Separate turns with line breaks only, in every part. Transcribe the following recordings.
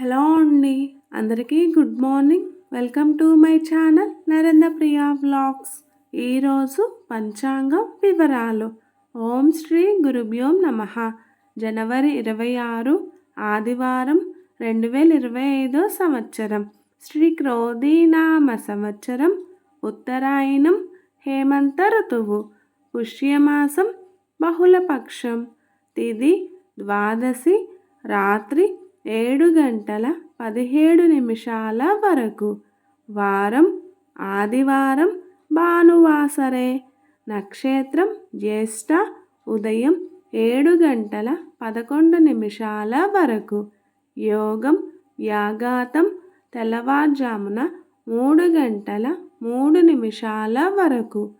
Hello అండి. అందరికీ good morning. Welcome to my channel Narendra Priya vlogs. ఈరోజు పంచాంగం వివరాలు. ఓం శ్రీ గురుభ్యోం నమ. జనవరి ఇరవై ఆరు ఆదివారం రెండు వేల ఇరవై ఐదో సంవత్సరం. శ్రీ క్రోధీనామ సంవత్సరం ఉత్తరాయణం హేమంత ఋతువు పుష్యమాసం బహుళపక్షం తిది ద్వాదశి రాత్రి ఏడు గంటల పదిహేడు నిమిషాల వరకు. వారం ఆదివారం భానువాసరే. నక్షత్రం జ్యేష్ఠ ఉదయం ఏడు గంటల పదకొండు నిమిషాల వరకు. యోగం యాగాతం తెల్లవారుజామున మూడు గంటల మూడు నిమిషాల వరకు.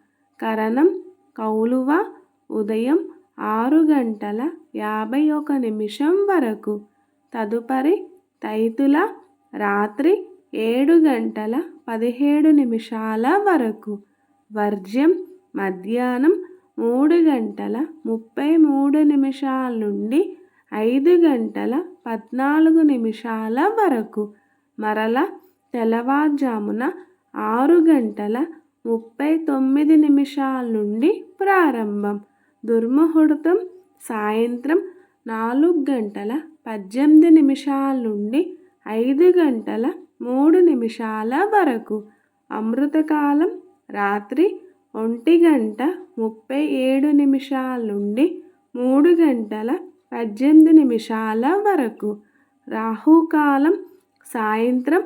కరణం కౌలువ ఉదయం ఆరు గంటల యాభై ఒక నిమిషం వరకు. తదుపరి తైతుల రాత్రి ఏడు గంటల పదిహేడు నిమిషాల వరకు. వర్జ్యం మధ్యాహ్నం మూడు గంటల ముప్పై మూడు నిమిషాల నుండి ఐదు గంటల పద్నాలుగు నిమిషాల వరకు. మరల తెల్లవారుజామున ఆరు గంటల ముప్పై తొమ్మిది నిమిషాల నుండి ప్రారంభం. దుర్ముహూర్తం సాయంత్రం నాలుగు గంటల పద్దెనిమిది నిమిషాల నుండి ఐదు గంటల మూడు నిమిషాల వరకు అమృతకాలం రాత్రి ఒంటి గంట ముప్పై ఏడు నిమిషాల నుండి మూడు గంటల పద్దెనిమిది నిమిషాల వరకు రాహుకాలం సాయంత్రం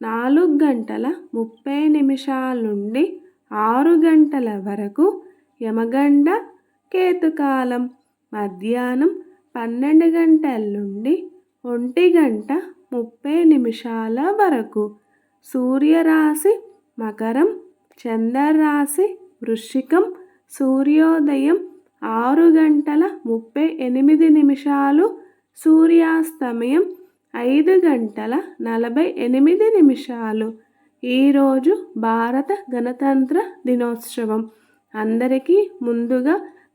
నాలుగు గంటల ముప్పై నిమిషాల నుండి ఆరు గంటల వరకు యమగండ కేతుకాలం మధ్యాహ్నం పన్నెండు గంటల నుండి ఒంటి గంట ముప్పై నిమిషాల వరకు సూర్యరాశి మకరం చంద్రరాశి వృశ్చికం సూర్యోదయం ఆరు గంటల ముప్పై ఎనిమిది నిమిషాలు సూర్యాస్తమయం ఐదు గంటల నలభై ఎనిమిది నిమిషాలు. ఈరోజు భారత గణతంత్ర దినోత్సవం. అందరికీ ముందుగా